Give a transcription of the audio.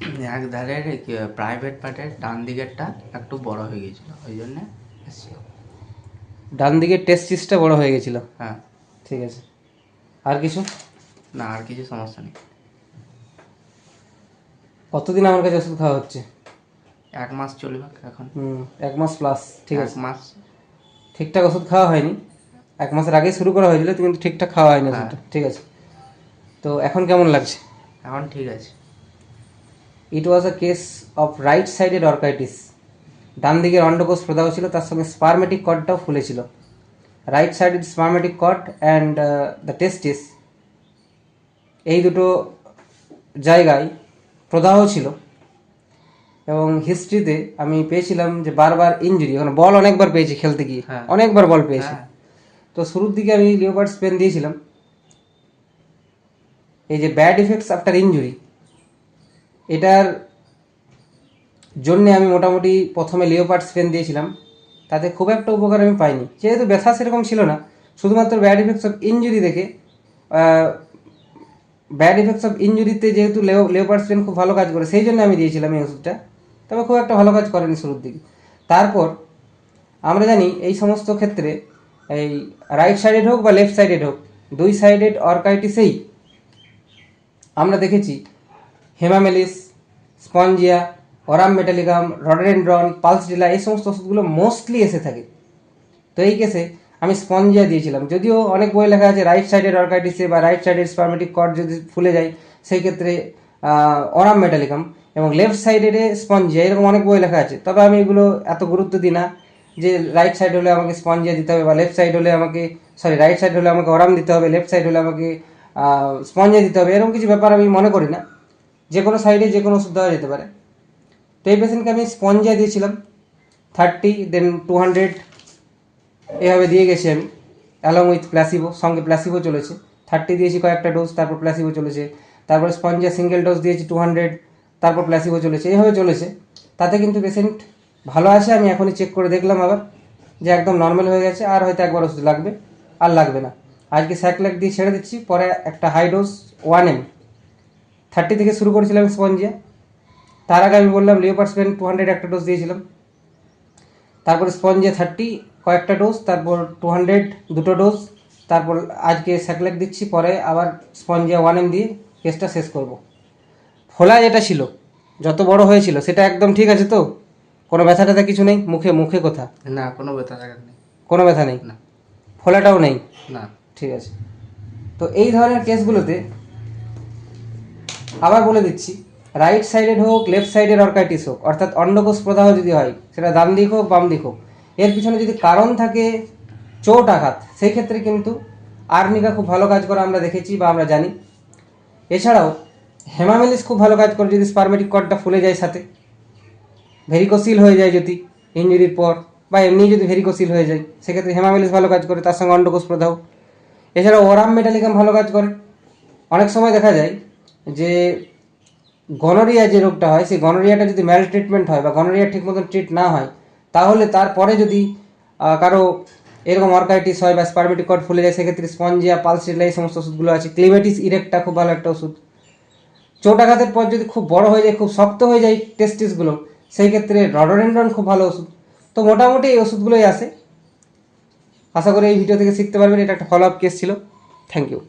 এক ধারের প্রাইভেট পার্টের ডান দিকেরটা একটু বড় হয়ে গেছিল ওই জন্যে এসেছিল। ডান দিকের টেস্টিসটা বড় হয়ে গেছিল হ্যাঁ। ঠিক আছে। আর কিছু? না আর কিছু সমস্যা নেই। কতদিন আমার কাছে ওষুধ খাওয়া হচ্ছে? এক মাস চলবে এখন। হুম এক মাস প্লাস ঠিক আছে। মাস। ঠিকঠাক ওষুধ খাওয়া হয়নি। এক মাসের আগেই শুরু করা হয়েছিল কিন্তু ঠিকঠাক খাওয়া হয়নি হ্যাঁ। ওষুধটা ঠিক আছে। তো এখন কেমন লাগছে? এখন ঠিক আছে। It was a case of right sided orchitis ডান দিকের অন্ডকোষ প্রদাহ ছিল তার সঙ্গে স্পারমেটিক কর্ডটাও ফুলেছিল। Right sided spermatic cord and the testis এই দুটো জায়গায় প্রদাহ ছিল। এবং হিস্ট্রিতে আমি পেয়েছিলাম যে বারবার ইঞ্জুরি ওখানে বল অনেকবার পেয়েছি খেলতে গিয়ে। হ্যাঁ। অনেকবার বল পেয়েছি। হ্যাঁ। তো শুরুর দিকে আমি লিওপার্ড স্পেন দিয়েছিলাম। এই যে ব্যাড ইফেক্টস আফটার ইঞ্জুরি এটার জন্যে আমি মোটামুটি প্রথমে লিওপার্ড স্পেন দিয়েছিলাম। তাতে খুব একটা উপকার আমি পাইনি। যেহেতু ব্যথা সেরকম ছিল না, শুধুমাত্র ব্যাড ইফেক্টস অফ ইঞ্জুরি দেখে ব্যাড ইফেক্টস অফ ইঞ্জুরিতে যেহেতু লেও লিওপার্ড স্পেন খুব ভালো কাজ করে, সেই জন্য আমি দিয়েছিলাম এই ওষুধটা। তবে খুব একটা ভালো কাজ করেনি শুরুর দিকে। তারপর আমরা জানি এই সমস্ত ক্ষেত্রে এই রাইট সাইডেড হোক বা লেফট সাইডেড হোক, দুই সাইডেড অর্কাইটিসেই আমরা দেখেছি hamamelis spongia, aurum metallicum rhododendron pulsatilla এই সমস্ত ওষুধগুলো মোস্টলি এসে থাকে। তো এই কেসে আমি স্পঞ্জিয়া দিয়েছিলাম। যদিও অনেক বই লেখা আছে রাইট সাইডের অর্কাইটিসে বা রাইট সাইডের স্পার্মেটিক কর্ড যদি ফুলে যায়, সেই ক্ষেত্রে অরাম মেটালিকাম এবং লেফট সাইডের স্পঞ্জিয়া, এরকম অনেক বই লেখা আছে। তবে আমি এগুলো এত গুরুত্ব দিই না যে রাইট সাইড হলে আমাকে স্পঞ্জিয়া দিতে হবে বা লেফট সাইড হলে আমাকে সরি রাইট সাইড হলে আমাকে অরাম দিতে হবে লেফট সাইড হলে আমাকে স্পঞ্জিয়া দিতে হবে, এরকম কিছু ব্যাপার আমি মনে করি না। যে কোনো সাইডে যে কোনো ওষুধ দেওয়া যেতে পারে। তো এই পেশেন্টকে আমি স্পঞ্জিয়া দিয়েছিলাম থার্টি দেন টু হান্ড্রেড এভাবে দিয়ে গেছি আমি অ্যালং উইথ প্লাসিবো সঙ্গে প্লাসিবো চলেছে। থার্টি দিয়েছি কয়েকটা ডোজ তারপর প্লাসিবো চলেছে। তারপর স্পঞ্জিয়া সিঙ্গেল ডোজ দিয়েছি টু হান্ড্রেড তারপর প্লাসিবো চলেছে। এইভাবে চলেছে। তাতে কিন্তু পেশেন্ট ভালো আছে, আমি এখনই চেক করে দেখলাম আবার যে একদম নর্মাল হয়ে গেছে, আর হয়তো একবার ওষুধ লাগবে, আর লাগবে না। আজকে স্যাকল্যাক দিয়ে ছেড়ে দিচ্ছি, পরে একটা high dose one M thirty থেকে শুরু করেছিলাম স্পঞ্জিয়া তার আগে আমি বললাম লিওপার স্পেন টু হান্ড্রেড একটা ডোজ দিয়েছিলাম। তারপরে স্পঞ্জে থার্টি কয়েকটা ডোজ তারপর টু হান্ড্রেড দুটো ডোজ তারপর আজকে স্যাকলেক দিচ্ছি পরে আবার স্পঞ্জিয়া ওয়ান এম দিয়ে কেসটা শেষ করব। ফোলা যেটা ছিল যত বড় হয়েছিল সেটা একদম ঠিক আছে তো? কোনো ব্যথা ট্যাথা কিছু নেই? মুখে মুখে কথা? না কোনো ব্যথা নেই। কোনো ব্যথা নেই? না। ফোলাটাও নেই? না। ঠিক আছে। তো এই ধরনের কেসগুলোতে আবার বলে দিচ্ছি রাইট সাইডের হোক লেফট সাইডের অর্কাইটিস হোক, অর্থাৎ অন্ডকোষ প্রদাহ যদি হয়, সেটা ডান দিক হোক, বাম দিক হোক, এর পিছনে যদি কারণ থাকে চোট আঘাত, সেই ক্ষেত্রে কিন্তু আর্নিকা খুব ভালো কাজ করে, আমরা দেখেছি বা আমরা জানি। এছাড়াও হেমামেলিস খুব ভালো কাজ করে, যদি স্পারমেটিক কর্ডটা ফুলে যায় সাথে ভেরিকোসিল হয়ে যায় যদি ইঞ্জুরির পর, বা এমনি যদি ভেরিকোসিল হয়ে যায়, সেক্ষেত্রে হেমামেলিস ভালো কাজ করে, তার সঙ্গে অন্ডকোষ প্রদাহ। এছাড়া ওরাম মেটালিকাম ভালো কাজ করে। অনেক সময় দেখা যায় যে গনোরিয়া যে রোগটা হয়, সেই গনোরিয়াটা যদি ম্যাল ট্রিটমেন্ট হয় বা গনোরিয়া ঠিক মতন ট্রিট না হয়, তাহলে তারপরে যদি কারও এরকম অর্কাইটিস হয় বা স্পারমেটিক ফুলে যায়, সেক্ষেত্রে স্পঞ্জিয়া পালসিলা এই সমস্ত ওষুধগুলো আছে। ক্লিমেটিস ইরেকটা খুব ভালো একটা ওষুধ। চোট আঘাতের পর যদি খুব বড় হয়ে যায়, খুব শক্ত হয়ে যায় টেস্টিসগুলো সেই ক্ষেত্রে রডোডেন্ড্রন খুব ভালো ওষুধ। তো মোটামুটি এই ওষুধগুলোই আছে। আশা করি এই ভিডিও থেকে শিখতে পারবেন, এটা একটা ফলো আপ কেস ছিল। Thank you